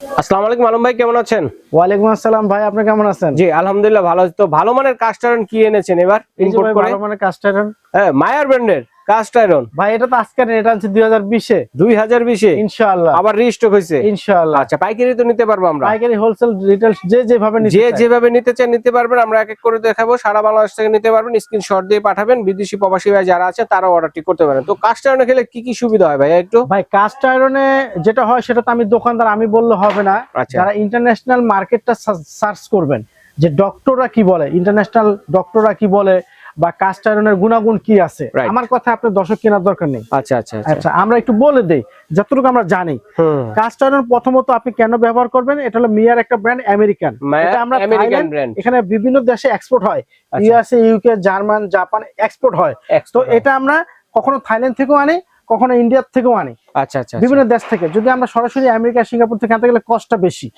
আসসালামু আলাইকুম আলম ভাই কেমন আছেন? ওয়ালাইকুম আসসালাম ভাই আপনি কেমন আছেন? জি আলহামদুলিল্লাহ ভালো আছি। তো ভালো মানের কাস্টারন কি এনেছেন এবার? ইম্পোর্ট করে? ভালো মানের কাস্টারন হ্যাঁ মায়ার ব্র্যান্ডের কাস্ট আয়রন ভাই এটা তো আজকে এটা আনছি দুই হাজার বিশে। দুই হাজার বিশে? ইনশাআল্লাহ। আবার রিস্টক হয়েছে? ইনশাআল্লাহ। আচ্ছা পাইকারি তো নিতে পারব আমরা? পাইকারি হোলসেল রিটেল যে যেভাবে নিতে যে যেভাবে নিতে চান নিতে পারবেন আমরা এক এক করে দেখাবো। সারা বাংলাদেশ থেকে নিতে পারবেন। স্ক্রিনশট দিয়ে পাঠাবেন। বিদেশি প্রবাসী ভাই যারা আছে তারা অর্ডারটি করতে পারেন। তো কাস্ট আয়রনে খেলে কি কি সুবিধা হয় ভাই একটু? ভাই কাস্ট আয়রনে যেটা হয় সেটা তো আমি দোকানদার আমি বললে হবে না। আচ্ছা। যারা ইন্টারন্যাশনাল মার্কেটটা সার্চ করবেন যে ডক্টররা কি বলে ইন্টারন্যাশনাল ডক্টররা কি বলে বা কাস্ট আয়রনের গুণাগুণ কি আছে? আমার কথা আপনার দর্শক কেনার দরকার নেই। আচ্ছা আচ্ছা আচ্ছা। আচ্ছা আমরা একটু বলে দেই যতটুকু আমরা জানি। হুম। কাস্ট আয়রন প্রথমত আপনি কেন ব্যবহার করবেন? এটা হলো মিয়ার একটা ব্র্যান্ড আমেরিকান এটা আমরা আমেরিকান ব্র্যান্ড এখানে বিভিন্ন দেশে এক্সপোর্ট হয়। আচ্ছা। USA UK German Japan export হয়। তো এটা আমরা কখনো থাইল্যান্ড থেকেও আনি কখনো ইন্ডিয়ার থেকেও আনি। আচ্ছা আচ্ছা বিভিন্ন দেশ থেকে। যদি আমরা সরাসরি আমেরিকা সিঙ্গাপুর থেকে আনতে গেলে কস্টটা বেশি।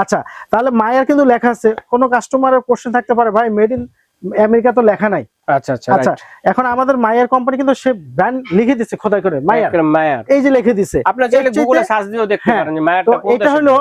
আচ্ছা তাহলে মায়ের কিন্তু লেখা আছে কোনো কাস্টমারের কোশ্চেন থাকতে পারে ভাই মেড ইন আমেরিকা তো লেখা নাই। আচ্ছা আচ্ছা আচ্ছা এখন আমাদের মায়ের কোম্পানি কিন্তু সে ব্র্যান্ড লিখে দিচ্ছে খোদাই করে মায়ার। মায়ার। এই যে লিখে দিছে। আপনারা চাইলে গুগলে সার্চ দিয়েও দেখতে হ্যাঁ, পারেন যে মায়ারটা তো কোন এটা হলো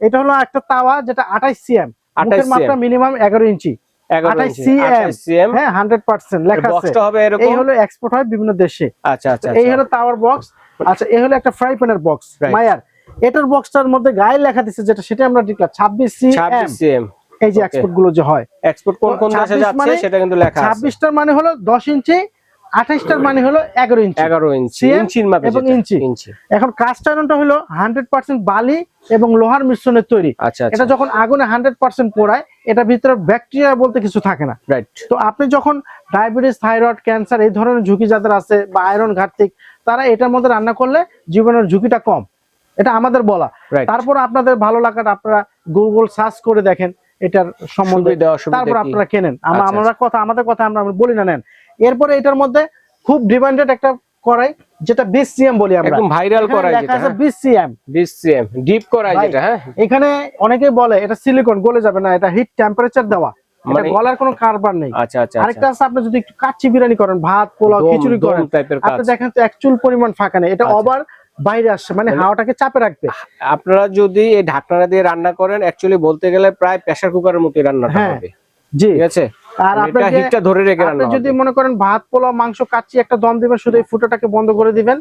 এটা হলো একটা তাওয়া যেটা আঠাইশ সিএম 28 মুখের মাত্রা মিনিমাম এগারো ইঞ্চি। 11 28 ইঞ্চি, 28 cm, হ্যাঁ হান্ড্রেড পার্সেন্ট লেখা আছে। বক্সটা হবে এরকম? এই হলো এক্সপোর্ট হয় বিভিন্ন দেশে। আচ্ছা আচ্ছা তো এই হলো তাওয়ার বক্স আচ্ছা এই হলো একটা ফ্রাই প্যানের বক্স মায়ার। এটার বক্সটার মধ্যে গায়ে লেখা দিছে যেটা সেটা আমরা দেখলাম ছাব্বিশ সি 26 সিএম এই যে এক্সপোর্টগুলো যে হয়। এক্সপোর্ট কোন কোন দেশে যাচ্ছে মানে- সেটা কিন্তু লেখা আছে। ছাব্বিশটার মানে হলো দশ ইঞ্চি আঠাইশটার মানে হলো এগারো ইঞ্চি। 11 ইঞ্চি ইঞ্চির মাপে এবং ইঞ্চি। এখন কাস্ট আয়রনটা হলো হান্ড্রেড পার্সেন্ট বালি এবং লোহার মিশ্রণের তৈরি। আচ্ছা আচ্ছা। এটা যখন আগুনে হান্ড্রেড পার্সেন্ট পোড়ায় এটা ভিতরে ব্যাকটেরিয়া বলতে কিছু থাকে না। রাইট তো আপনি যখন ডায়াবেটিস থাইরয়েড ক্যান্সার এই ধরনের ঝুঁকি যাদের আছে বা আয়রন ঘাটতি তারা এটার মধ্যে রান্না করলে জীবনের ঝুঁকিটা কম। এটা আমাদের বলা। তারপর আপনাদের ভালো লাগাটা আপনারা গুগল সার্চ করে দেখেন। এটার সম্বন্ধে তারপর আপনারা কেনেন? আমরা আচ্ছা, কথা আমাদের কথা আমরা বলি না নেন। এরপরে এটার মধ্যে খুব ডিমান্ডেড একটা করাই যেটা বিশ সিএম বলি আমরা। একদম ভাইরাল এখানে করাই যেটা হ্যাঁ? আছে বিশ সিএম 20 ডিপ করাই যেটা হ্যাঁ? এখানে অনেকেই বলে এটা সিলিকন গলে যাবে না এটা হিট টেম্পারেচার দেওয়া। এটা মানে- গলার কোনো কারবার নেই। আচ্ছা আচ্ছা আরেকটা আছে আপনি যদি একটু কাচ্চি বিরিয়ানি করেন ভাত পোলাও খিচুড়ি করেন আপনি দেখেন তো এক চুল পরিমাণ ফাঁকা নেই। এটা আচ্ছা। ওভার বাইরে আসছে মানে মানে- হাওয়াটাকে চাপে রাখবে। আপনারা যদি এই ঢাকনাটা দিয়ে রান্না করেন অ্যাকচুয়ালি বলতে গেলে প্রায় প্রেসার কুকারের মতো রান্নাটা হ্যাঁ, হবে। জি। ঠিক আছে? আর মানে এটা হিটটা ধরে রেখে রান্না যদি মনে করেন ভাত পোলাও মাংস কাচ্চি একটা দম দিবেন শুধু এই ফুটোটাকে বন্ধ করে দিবেন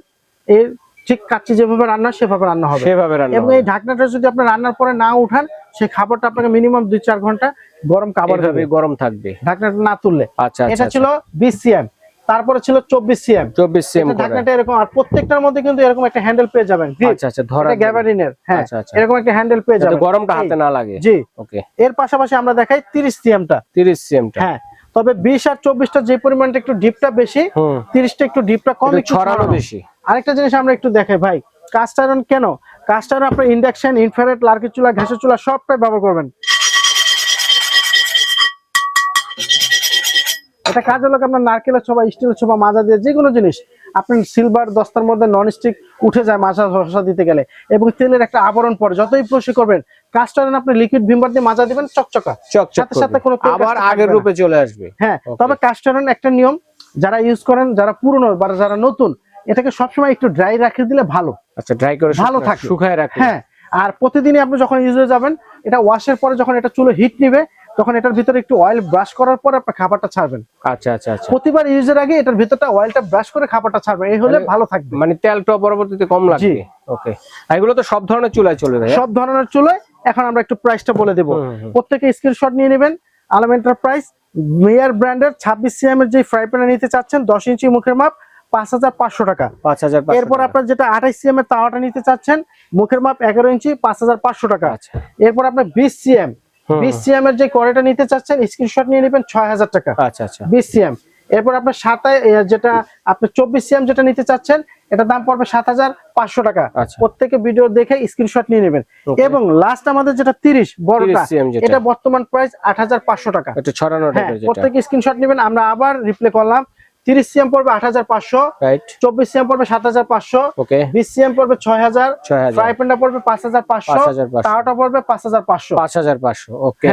এর ঠিক কাচ্চি যেভাবে রান্না সেভাবে রান্না হবে। সেভাবে রান্না এবং এই ঢাকনাটা যদি আপনি রান্নার পরে না উঠান সেই খাবারটা আপনাকে মিনিমাম দুই চার ঘণ্টা গরম খাবার দেবে। গরম থাকবে। ঢাকনাটা না তুললে। আচ্ছা আচ্ছা এটা ছিল বিশ সিএম তারপরে ছিল চব্বিশ সিএম। 24 সিএম করে। ঢাকনাটা এরকম আর প্রত্যেকটার মধ্যে কিন্তু এরকম একটা হ্যান্ডেল পেয়ে যাবেন। আচ্ছা আচ্ছা ধরা হ্যাঁ আচ্ছা আচ্ছা। এরকম একটা হ্যান্ডেল পেয়ে যাবেন। গরমটা হাতে না লাগে। জি। ওকে। এর পাশাপাশি আমরা দেখাই তিরিশ সিএমটা। 30 সিএমটা। হ্যাঁ তবে বিশ আর চব্বিশটা যে পরিমাণটা একটু ডিপটা বেশি তিরিশটা একটু ডিপটা কম ছড়ানো বেশি। আরেকটা জিনিস আমরা একটু দেখাই ভাই কাস্ট আয়রন কেন? কাস্ট আয়রন আপনার ইন্ডাকশন ইনফ্রারেড লার্কি চুলা ঘ্যাসের চুলা সবটাই ব্যবহার করবেন। এটা কাজ হলো আপনার নারকেলের ছোবা স্টিলের ছোবা মাজা দিয়ে যে কোনো জিনিস আপনি সিলভার দস্তার মধ্যে নন স্টিক উঠে যায় মাজা ঘষা দিতে গেলে। এবং তেলের একটা আবরণ পড়ে যতই প্রসি করবেন আয়রন আপনি লিকুইড ভিমবার দিয়ে মাজা দিবেন চকচকা। সাথে সাথে কোনো আবার আগের রূপে চলে আসবে। হ্যাঁ তবে কাস্ট একটা নিয়ম যারা ইউজ করেন যারা পুরনো বা যারা নতুন এটাকে সবসময় একটু ড্রাই রাখে দিলে ভালো। আচ্ছা ড্রাই করে ভালো থাকে। শুকায় রাখবে হ্যাঁ আর প্রতিদিনই আপনি যখন ইউজে যাবেন এটা ওয়াশের পরে যখন এটা চুলে হিট নিবে তখন এটার ভিতরে একটু অয়েল ব্রাশ করার পর আপনি খাবারটা ছাড়বেন। আচ্ছা আচ্ছা আচ্ছা। প্রতিবার ইউজের আগে এটার ভিতরটা অয়েলটা ব্রাশ করে খাবারটা ছাড়বেন এই হলে ভালো থাকবে। মানে তেলটা পরবর্তীতে কম লাগবে? ওকে। এগুলো তো সব ধরনের চুলায় চলে যায়। সব ধরনের চুলে এখন আমরা একটু প্রাইসটা বলে দেবো। প্রত্যেকে স্ক্রিনশট নিয়ে নেবেন। আলম এন্টারপ্রাইজ মেয়ার ব্র্যান্ডের ছাব্বিশ সিএম এর যে ফ্রাই প্যানে নিতে চাচ্ছেন দশ ইঞ্চি মুখের মাপ পাঁচ হাজার পাঁচশো টাকা। পাঁচ হাজার এরপর আপনার যেটা আঠাইশ সিএম এর তাওয়াটা নিতে চাচ্ছেন মুখের মাপ এগারো ইঞ্চি পাঁচ হাজার পাঁচশো টাকা। আচ্ছা। এরপর আপনার বিশ সিএম হুম, বিশ সিএম এর যে নিতে চাচ্ছেন স্ক্রিনশট নিয়ে নেবেন ছয় হাজার টাকা। আচ্ছা আচ্ছা। বিশ সিএম এরপর আপনার সাতায় যেটা আপনি চব্বিশ সিএম যেটা নিতে চাচ্ছেন এটা দাম পড়বে সাত হাজার পাঁচশো টাকা। আচ্ছা। প্রত্যেকে ভিডিও দেখে স্ক্রিনশট নিয়ে নেবেন। এবং লাস্ট আমাদের যেটা তিরিশ বড়টা 30 cm যেটা। এটা বর্তমান প্রাইস আট হাজার পাঁচশো টাকা। হ্যাঁ প্রত্যেকে স্ক্রিনশট নেবেন আমরা আবার রিপ্লে করলাম। তিরিশ সিএম পড়বে আট হাজার পাঁচশো রাইট চব্বিশ সিএম পড়বে সাত হাজার পাঁচশো ওকে বিশ সিএম পড়বে ছয় হাজার ছয় হাজার। ফ্রাই প্যানটা পড়বে পাঁচ হাজার পাঁচশো 5,500 তাওয়াটা পড়বে পাঁচ হাজার পাঁচশো। পাঁচ হাজার পাঁচশো ওকে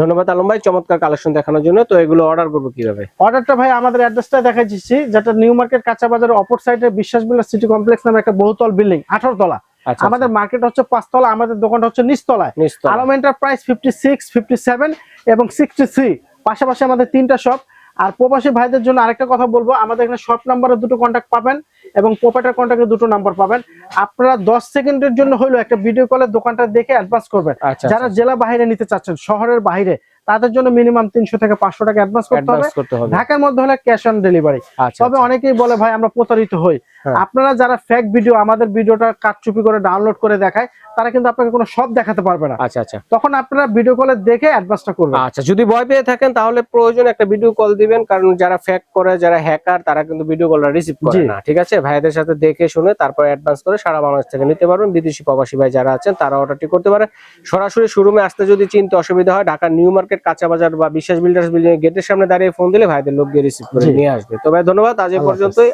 ধন্যবাদ আলম ভাই চমৎকার কালেকশন দেখানোর জন্য। তো এগুলো অর্ডার করব কীভাবে? অর্ডারটা ভাই আমাদের অ্যাড্রেসটা দেখাচ্ছি যেটা নিউ মার্কেট কাঁচা বাজারের অপর সাইডে বিশ্বাস বিল্ডার সিটি কমপ্লেক্স নামে একটা বহুতল বিল্ডিং আঠারো তলা। আচ্ছা আমাদের মার্কেট হচ্ছে পাঁচতলা আমাদের দোকানটা হচ্ছে নিচতলায়। Alam enterprise fifty six fifty seven এবং সিক্সটি থ্রি পাশাপাশি আমাদের তিনটা শপ আর প্রবাসী ভাইদের জন্য আরেকটা কথা বলব আমাদের এখানে শপ নাম্বারে দুটো কন্ট্যাক্ট পাবেন এবং প্রোপাইটার কন্ট্যাক্টে দুটো নাম্বার পাবেন। আপনারা দশ সেকেন্ডের জন্য হলো একটা ভিডিও কলে দোকানটা দেখে অ্যাডভান্স করবেন। আচ্ছা যারা জেলা বাহিরে নিতে চাচ্ছেন শহরের বাইরে তাদের জন্য মিনিমাম তিনশো থেকে পাঁচশো টাকা অ্যাডভান্স করতে হবে। ঢাকার মধ্যে হলে ক্যাশ অন ডেলিভারি তবে অনেকেই বলে ভাই আমরা প্রতারিত হই। হ্যাঁ। আপনারা যারা ফেক ভিডিও আমাদের ভিডিওটা কাটচুপি করে ডাউনলোড করে দেখায় তারা কিন্তু আপনাকে কোনো সব দেখাতে পারবে না। আচ্ছা আচ্ছা। তখন আপনারা ভিডিও কলে দেখে অ্যাডভান্সটা করবেন। আচ্ছা যদি ভয় পেয়ে থাকেন তাহলে প্রয়োজন একটা ভিডিও কল দিবেন কারণ যারা ফ্যাক করে যারা হ্যাকার তারা কিন্তু ভিডিও কলটা রিসিভ করে না ঠিক আছে? ভাইদের সাথে দেখে শুনে তারপর অ্যাডভান্স করে সারা বাংলাদেশ থেকে নিতে পারবেন। বিদেশি প্রবাসী ভাই যারা আছেন তারা অর্ডারটি করতে পারে। সরাসরি শোরুমে আসতে যদি চিনতে অসুবিধা হয় ঢাকার নিউ মার্কেট কাঁচা বাজার বা বিশ্বাস বিল্ডার্স বিল্ডিং গেটের সামনে দাঁড়িয়ে ফোন দিলে ভাইদের লোক গিয়ে রিসিভ করে নিয়ে আসবে। তো ভাই ধন্যবাদ। আজ পর্যন্তই।